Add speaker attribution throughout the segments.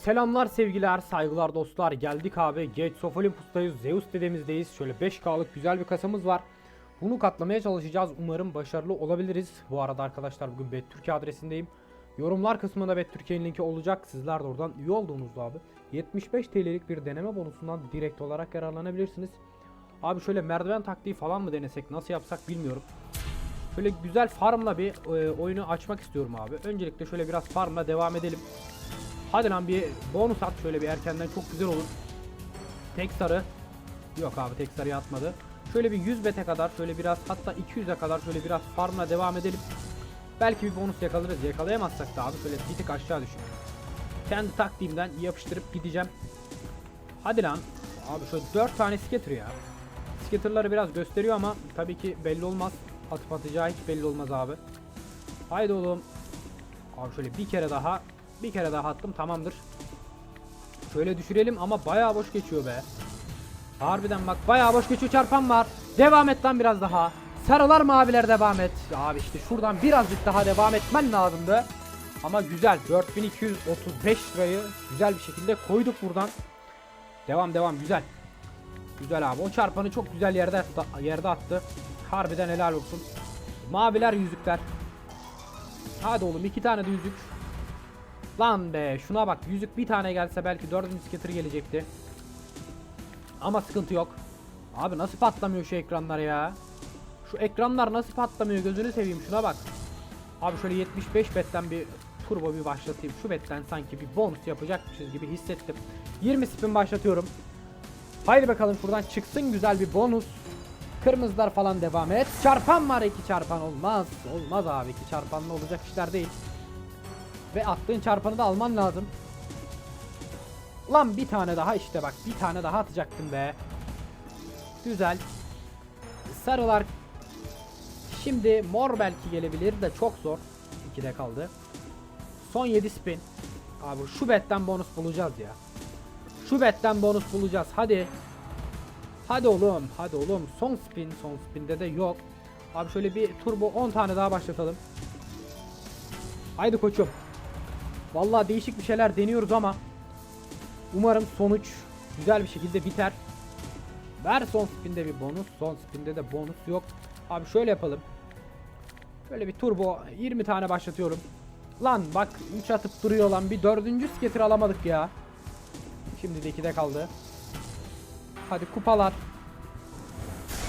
Speaker 1: Selamlar sevgiler, saygılar dostlar. Geldik abi. Gates of Olympus'tayız. Zeus dedemizdeyiz. Şöyle 5K'lık güzel bir kasamız var. Bunu katlamaya çalışacağız. Umarım başarılı olabiliriz. Bu arada arkadaşlar bugün Bet Türkiye adresindeyim. Yorumlar kısmında Bet Türkiye'nin linki olacak. Sizler de oradan üye olduğunuzda abi 75 TL'lik bir deneme bonusundan direkt olarak yararlanabilirsiniz. Abi şöyle merdiven taktiği falan mı denesek, nasıl yapsak bilmiyorum. Şöyle güzel farmla bir e, oyunu açmak istiyorum abi. Öncelikle şöyle biraz farmla devam edelim. Hadi lan bir bonus at şöyle bir erkenden çok güzel olur. Tek sarı. Yok abi tek sarıya atmadı. Şöyle bir 100 bete kadar şöyle biraz hatta 200'e kadar şöyle biraz farmla devam edelim. Belki bir bonus yakalarız. Yakalayamazsak da abi şöyle bir tık aşağı düşün. Kendi taktiğimden yapıştırıp gideceğim. Hadi lan. Abi şöyle 4 tane scatter ya. Scatter'ları biraz gösteriyor ama tabii ki belli olmaz. Atıp atacağı hiç belli olmaz abi. Haydi oğlum. Abi şöyle bir kere daha bir kere daha attım tamamdır. Şöyle düşürelim ama bayağı boş geçiyor be. Harbiden bak bayağı boş geçiyor çarpan var. Devam et lan biraz daha. Sarılar maviler devam et. Abi işte şuradan birazcık daha devam etmen lazımdı. Ama güzel 4235 lirayı güzel bir şekilde koyduk buradan. Devam devam güzel. Güzel abi o çarpanı çok güzel yerde attı, yerde attı. Harbiden helal olsun. Maviler yüzükler. Hadi oğlum iki tane de yüzük. Lan be şuna bak yüzük bir tane gelse belki dördüncü skater gelecekti. Ama sıkıntı yok. Abi nasıl patlamıyor şu ekranlar ya? Şu ekranlar nasıl patlamıyor gözünü seveyim şuna bak. Abi şöyle 75 betten bir turbo bir başlatayım. Şu betten sanki bir bonus yapacakmışız gibi hissettim. 20 spin başlatıyorum. Haydi bakalım şuradan çıksın güzel bir bonus. Kırmızılar falan devam et. Çarpan var iki çarpan olmaz. Olmaz abi iki çarpanlı olacak işler değil. Ve attığın çarpanı da alman lazım. Lan bir tane daha işte bak bir tane daha atacaktım be. Güzel. Sarılar. Şimdi mor belki gelebilir de çok zor. 2'de kaldı. Son 7 spin. Abi şu betten bonus bulacağız ya. Şu betten bonus bulacağız. Hadi. Hadi oğlum. Hadi oğlum. Son spin. Son spinde de yok. Abi şöyle bir turbo 10 tane daha başlatalım. Haydi koçum. Vallahi değişik bir şeyler deniyoruz ama umarım sonuç güzel bir şekilde biter. Ver son spinde bir bonus. Son spinde de bonus yok. Abi şöyle yapalım. Böyle bir turbo 20 tane başlatıyorum. Lan bak 3 atıp duruyor lan. Bir dördüncü skater alamadık ya. Şimdi de 2'de kaldı. Hadi kupalar.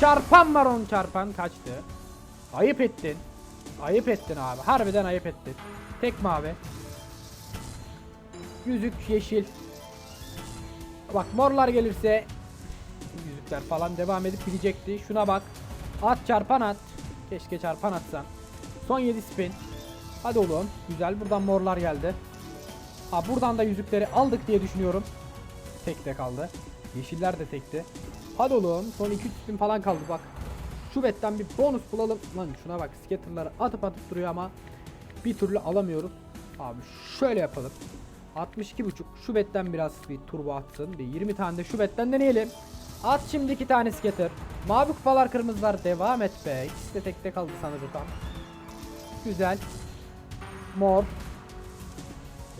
Speaker 1: Çarpan var on çarpan kaçtı. Ayıp ettin. Ayıp ettin abi. Harbiden ayıp ettin. Tek mavi. Yüzük yeşil. Bak morlar gelirse yüzükler falan devam edip gidecekti. Şuna bak. At çarpan at. Keşke çarpan atsan. Son 7 spin. Hadi oğlum. Güzel. Buradan morlar geldi. Ha buradan da yüzükleri aldık diye düşünüyorum. Tek de kaldı. Yeşiller de tekti. Hadi oğlum. Son 2-3 spin falan kaldı bak. Şu betten bir bonus bulalım. Lan şuna bak. Scatter'ları atıp atıp duruyor ama bir türlü alamıyoruz. Abi şöyle yapalım. 62.5 şu betten biraz bir turbo atsın. Bir 20 tane de şu betten deneyelim. At şimdi iki tane scatter. Mavi kupalar kırmızılar devam et be. İkisi de tekte kaldı sanırım. Güzel. Mor.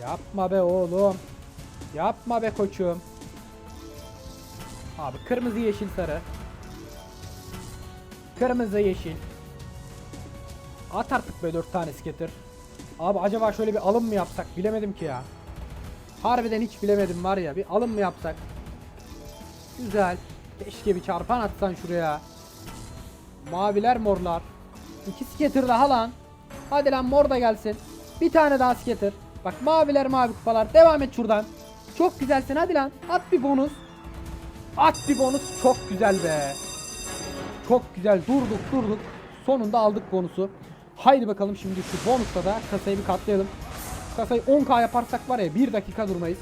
Speaker 1: Yapma be oğlum. Yapma be koçum. Abi kırmızı yeşil sarı. Kırmızı yeşil. At artık be 4 tane scatter. Abi acaba şöyle bir alım mı yapsak bilemedim ki ya. Harbiden hiç bilemedim var ya bir alım mı yapsak. Güzel. Keşke bir çarpan atsan şuraya. Maviler morlar. İki scatter daha lan. Hadi lan mor da gelsin. Bir tane daha scatter. Bak maviler mavi kupalar. Devam et şuradan. Çok güzelsin hadi lan. At bir bonus. At bir bonus. Çok güzel be. Çok güzel durduk durduk. Sonunda aldık bonusu. Haydi bakalım şimdi şu bonusla da kasayı bir katlayalım. Kasayı 10k yaparsak var ya 1 dakika durmayız.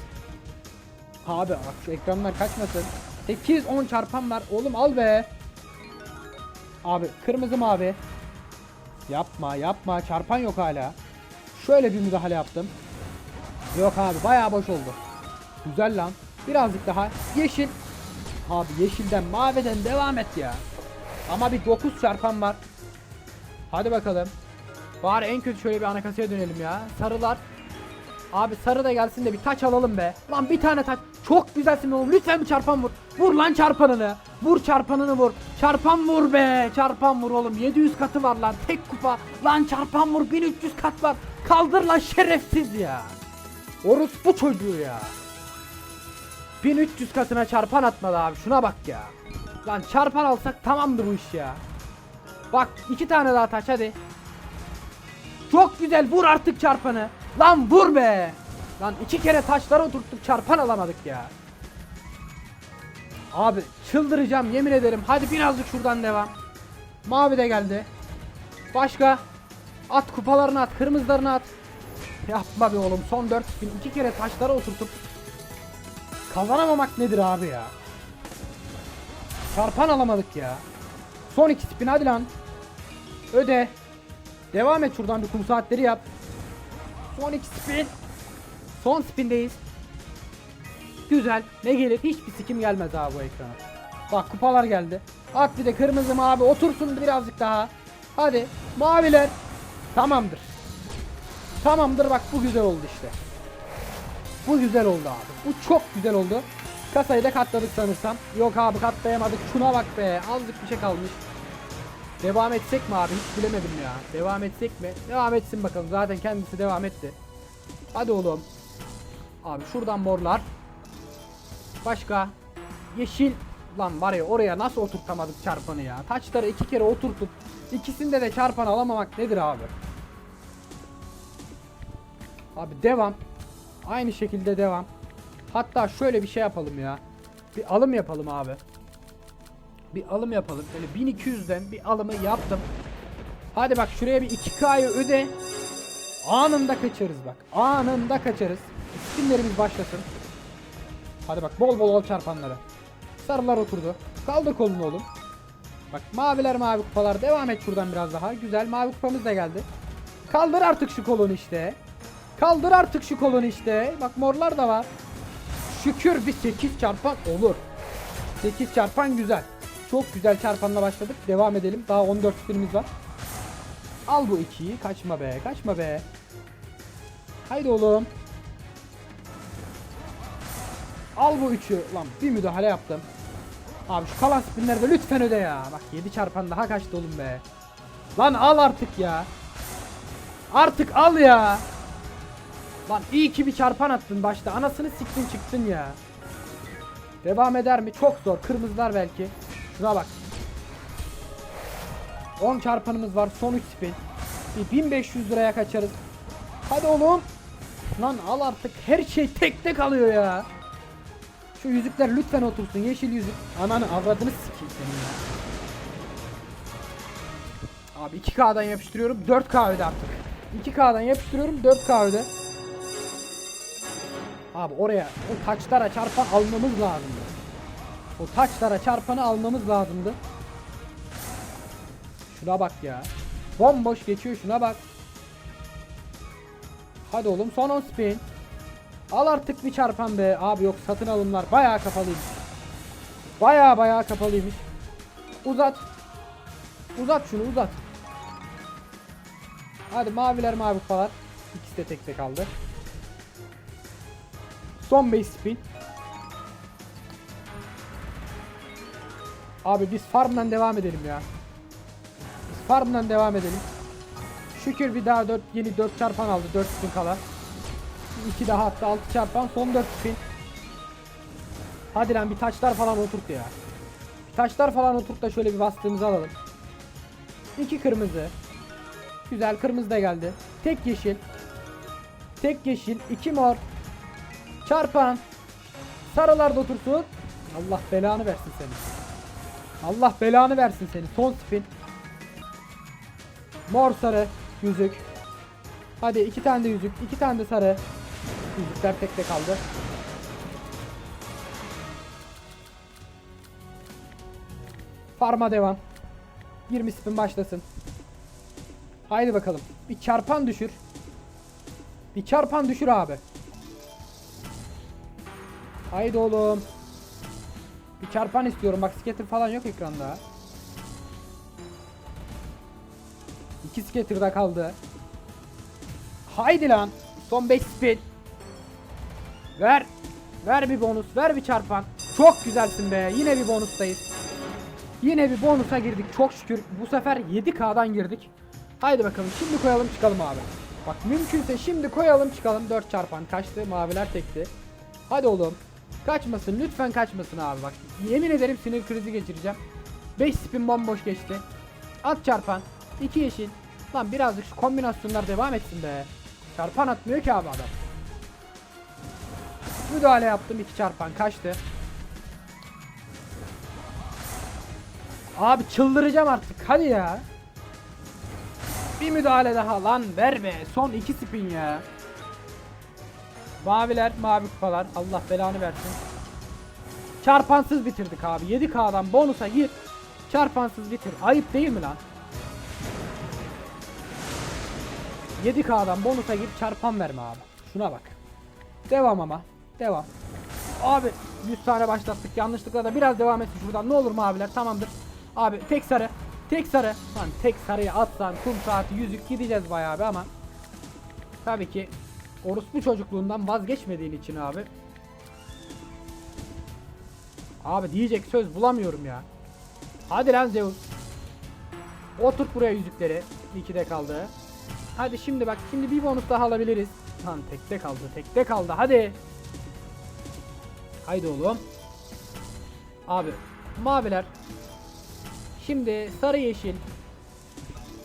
Speaker 1: Abi bak şu ekranlar kaçmasın. 810 çarpan var. Oğlum al be. Abi kırmızı mavi. Yapma yapma çarpan yok hala. Şöyle bir müdahale yaptım. Yok abi bayağı boş oldu. Güzel lan. Birazcık daha yeşil. Abi yeşilden maviden devam et ya. Ama bir 9 çarpan var. Hadi bakalım. Bari en kötü şöyle bir ana dönelim ya. Sarılar. Abi sarı da gelsin de bir taç alalım be. Lan bir tane taç. Çok güzelsin oğlum. Lütfen bir çarpan vur. Vur lan çarpanını. Vur çarpanını vur. Çarpan vur be. Çarpan vur oğlum. 700 katı var lan. Tek kupa. Lan çarpan vur. 1300 kat var. Kaldır lan şerefsiz ya. Orospu çocuğu ya. 1300 katına çarpan atmadı abi. Şuna bak ya. Lan çarpan alsak tamamdır bu iş ya. Bak iki tane daha taç hadi. Çok güzel vur artık çarpanı. Lan vur be. Lan iki kere taşlara oturttuk çarpan alamadık ya. Abi çıldıracağım yemin ederim. Hadi birazcık şuradan devam. Mavi de geldi. Başka. At kupalarını at, kırmızılarını at. Yapma be oğlum. Son 4 spin iki kere taşlara oturtup kazanamamak nedir abi ya? Çarpan alamadık ya. Son iki spin hadi lan. Öde. Devam et şuradan bir kum saatleri yap. Son iki spin. Son spindeyiz. Güzel. Ne gelir? Hiçbir sikim gelmez abi bu ekrana. Bak kupalar geldi. At bir de kırmızı mavi otursun birazcık daha. Hadi. Maviler. Tamamdır. Tamamdır bak bu güzel oldu işte. Bu güzel oldu abi. Bu çok güzel oldu. Kasayı da katladık sanırsam. Yok abi katlayamadık. Şuna bak be. Azıcık bir şey kalmış. Devam etsek mi abi? Hiç bilemedim ya. Devam etsek mi? Devam etsin bakalım. Zaten kendisi devam etti. Hadi oğlum. Abi şuradan morlar. Başka. Yeşil. Lan var ya oraya nasıl oturtamadık çarpanı ya. Taçları iki kere oturtup ikisinde de çarpan alamamak nedir abi? Abi devam. Aynı şekilde devam. Hatta şöyle bir şey yapalım ya. Bir alım yapalım abi. Bir alım yapalım. Böyle 1200'den bir alımı yaptım. Hadi bak şuraya bir 2K'yı öde. Anında kaçarız bak. Anında kaçarız. Spinlerimiz başlasın. Hadi bak bol bol al çarpanları. Sarılar oturdu. Kaldır kolunu oğlum. Bak maviler mavi kupalar. Devam et şuradan biraz daha. Güzel mavi kupamız da geldi. Kaldır artık şu kolunu işte. Kaldır artık şu kolunu işte. Bak morlar da var. Şükür bir 8 çarpan olur. 8 çarpan güzel. Çok güzel çarpanla başladık. Devam edelim. Daha 14 spinimiz var. Al bu 2'yi. Kaçma be. Kaçma be. Haydi oğlum. Al bu 3'ü. Lan bir müdahale yaptım. Abi şu kalan spinleri de lütfen öde ya. Bak 7 çarpan daha kaçtı oğlum be. Lan al artık ya. Artık al ya. Lan iyi ki bir çarpan attın başta. Anasını siktin çıktın ya. Devam eder mi? Çok zor. Kırmızılar belki. Şuna bak. 10 çarpanımız var. Son 3 spin. Bir 1500 liraya kaçarız. Hadi oğlum. Lan al artık. Her şey tek tek alıyor ya. Şu yüzükler lütfen otursun. Yeşil yüzük. Ananı avradını sikeyim senin ya. Abi 2K'dan yapıştırıyorum. 4K öde artık. 2K'dan yapıştırıyorum. 4K öde. Abi oraya o taçlara çarpan almamız lazımdı. O taçlara çarpanı almamız lazımdı. Şuna bak ya. Bomboş geçiyor şuna bak. Hadi oğlum son 10 spin. Al artık bir çarpan be. Abi yok satın alımlar bayağı kapalıymış. Bayağı bayağı kapalıymış. Uzat. Uzat şunu uzat. Hadi maviler mavi kupalar. İkisi de tek tek kaldı. Son 5 spin. Abi biz farmdan devam edelim ya. Biz farmdan devam edelim. Şükür bir daha 4 yeni 4 çarpan aldı 4 spin kala. 2 daha hatta 6 çarpan son 4 spin. Hadi lan bir taçlar falan oturt ya. Bir taçlar falan oturt da şöyle bir bastığımızı alalım. 2 kırmızı. Güzel kırmızı da geldi. Tek yeşil. Tek yeşil. 2 mor. Çarpan. Sarılar da otursun. Allah belanı versin seni. Allah belanı versin seni. Son spin. Mor sarı yüzük. Hadi iki tane de yüzük, iki tane de sarı. Yüzükler tek tek kaldı. Farma devam. 20 spin başlasın. Haydi bakalım. Bir çarpan düşür. Bir çarpan düşür abi. Haydi oğlum. Çarpan istiyorum. Bak scatter falan yok ekranda. İki scatter'da kaldı. Haydi lan. Son 5 spin. Ver. Ver bir bonus. Ver bir çarpan. Çok güzelsin be. Yine bir bonustayız. Yine bir bonusa girdik. Çok şükür. Bu sefer 7K'dan girdik. Haydi bakalım. Şimdi koyalım çıkalım abi. Bak mümkünse şimdi koyalım çıkalım. 4 çarpan kaçtı. Maviler tekti. Hadi oğlum. Kaçmasın. Lütfen kaçmasın abi bak. Yemin ederim sinir krizi geçireceğim. 5 spin bomboş geçti. At çarpan. 2 yeşil. Lan birazcık şu kombinasyonlar devam etsin be. Çarpan atmıyor ki abi adam. Müdahale yaptım. 2 çarpan kaçtı. Abi çıldıracağım artık. Hadi ya. Bir müdahale daha lan ver be. Son iki spin ya. Maviler, mavi kupalar. Allah belanı versin. Çarpansız bitirdik abi. 7K'dan bonusa gir. Çarpansız bitir. Ayıp değil mi lan? 7K'dan bonusa gir çarpan verme abi. Şuna bak. Devam ama. Devam. Abi 100 tane başlattık. Yanlışlıkla da biraz devam etsin şuradan. Ne olur maviler tamamdır. Abi tek sarı. Tek sarı. Lan tek sarıyı atsan kum saati yüzük gideceğiz bayağı bir ama. Tabii ki orospu çocukluğundan vazgeçmediğin için abi. Abi diyecek söz bulamıyorum ya. Hadi lan Zeus. Oturt buraya yüzükleri. İkide kaldı. Hadi şimdi bak şimdi bir bonus daha alabiliriz. Lan tekte kaldı tekte kaldı hadi. Haydi oğlum. Abi maviler. Şimdi sarı yeşil.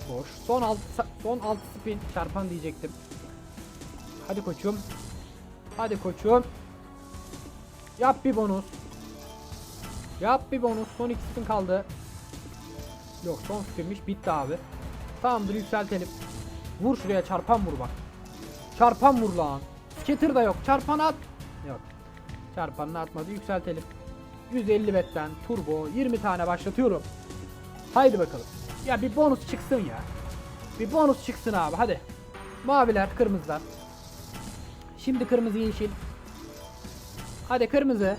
Speaker 1: Boş. Son alt son 6 spin çarpan diyecektim. Hadi koçum. Hadi koçum. Yap bir bonus. Yap bir bonus. Son 2 spin kaldı. Yok son spinmiş bitti abi. Tamamdır yükseltelim. Vur şuraya çarpan vur bak. Çarpan vur lan. Scatter da yok. Çarpan at. Yok. Çarpanını atmadı. Yükseltelim. 150 betten turbo 20 tane başlatıyorum. Haydi bakalım. Ya bir bonus çıksın ya. Bir bonus çıksın abi hadi. Maviler, kırmızılar. Şimdi kırmızı yeşil. Hadi kırmızı.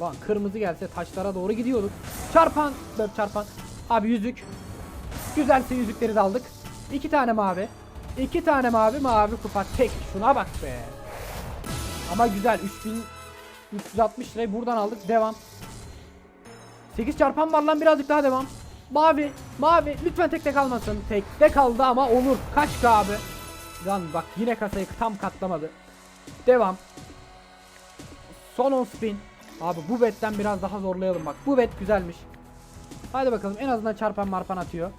Speaker 1: Lan kırmızı gelse taşlara doğru gidiyorduk. Çarpan, 4 çarpan. Abi yüzük. Güzelsin yüzükleri de aldık. İki tane mavi. İki tane mavi mavi kupa tek. Şuna bak be. Ama güzel 3360 lirayı buradan aldık. Devam. 8 çarpan var lan birazcık daha devam. Mavi, mavi lütfen tekte kalmasın. Tekte kaldı ama olur. Kaç abi? Lan bak yine kasayı tam katlamadı. Devam. Son 10 spin. Abi bu betten biraz daha zorlayalım bak. Bu bet güzelmiş. Hadi bakalım en azından çarpan marpan atıyor.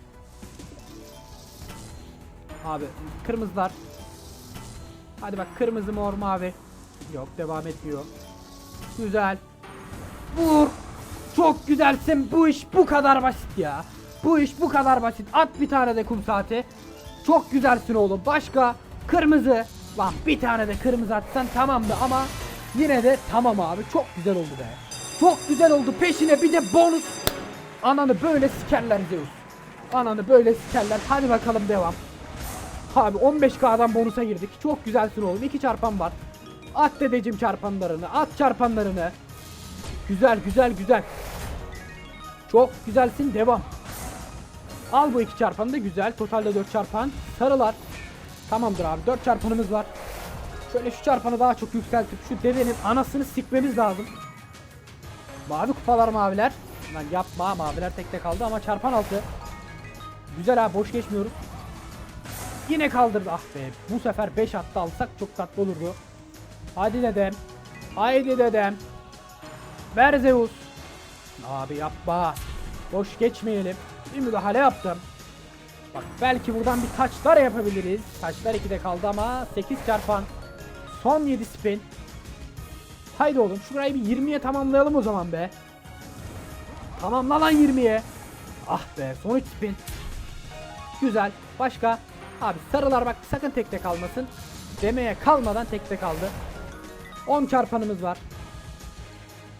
Speaker 1: Abi kırmızılar. Hadi bak kırmızı mor mavi. Yok devam etmiyor. Güzel. Vur. Çok güzelsin. Bu iş bu kadar basit ya. Bu iş bu kadar basit. At bir tane de kum saati. Çok güzelsin oğlum. Başka kırmızı. Lan bir tane de kırmızı atsan tamamdı ama yine de tamam abi. Çok güzel oldu be. Çok güzel oldu. Peşine bir de bonus. Ananı böyle sikerler Zeus. Ananı böyle sikerler. Hadi bakalım devam. Abi 15k'dan bonusa girdik. Çok güzelsin oğlum. 2 çarpan var. At dedeciğim çarpanlarını. At çarpanlarını. Güzel güzel güzel. Çok güzelsin devam. Al bu iki çarpanı da güzel. Totalde 4 çarpan. Sarılar. Tamamdır abi 4 çarpanımız var. Şöyle şu çarpanı daha çok yükseltip şu devenin anasını sikmemiz lazım. Mavi kupalar maviler. Lan yapma maviler tekte kaldı ama çarpan altı. Güzel abi boş geçmiyoruz. Yine kaldırdı. Ah be. Bu sefer 5 hatta alsak çok tatlı olurdu. Hadi dedem. Haydi dedem. Ver Zeus. Abi yapma. Boş geçmeyelim. Bir müdahale yaptım. Bak belki buradan bir taçlar yapabiliriz. Taçlar 2'de kaldı ama 8 çarpan. Son 7 spin. Haydi oğlum şurayı bir 20'ye tamamlayalım o zaman be. Tamamla lan 20'ye. Ah be son 3 spin. Güzel. Başka? Abi sarılar bak sakın tekte kalmasın. Demeye kalmadan tekte kaldı. 10 çarpanımız var.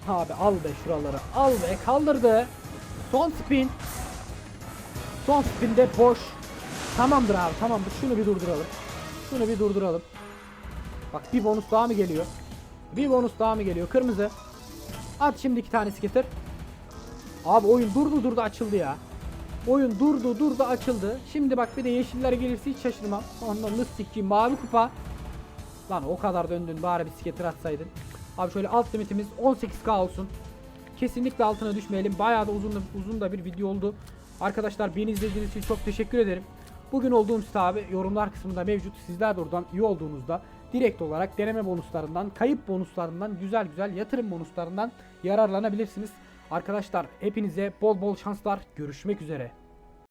Speaker 1: Abi al be şuraları. Al be kaldırdı. Son spin. Son spinde boş. Tamamdır abi tamamdır. Şunu bir durduralım. Şunu bir durduralım. Bak bir bonus daha mı geliyor? Bir bonus daha mı geliyor? Kırmızı. At şimdi iki tane getir. Abi oyun durdu durdu açıldı ya. Oyun durdu durdu açıldı. Şimdi bak bir de yeşiller gelirse hiç şaşırmam. Ondan nasıl mavi kupa. Lan o kadar döndün bari bisikleti atsaydın. Abi şöyle alt limitimiz 18k olsun. Kesinlikle altına düşmeyelim. Bayağı da uzun da, uzun da bir video oldu. Arkadaşlar beni izlediğiniz için çok teşekkür ederim. Bugün olduğum site abi yorumlar kısmında mevcut. Sizler de oradan iyi olduğunuzda direkt olarak deneme bonuslarından, kayıp bonuslarından, güzel güzel yatırım bonuslarından yararlanabilirsiniz. Arkadaşlar hepinize bol bol şanslar. Görüşmek üzere.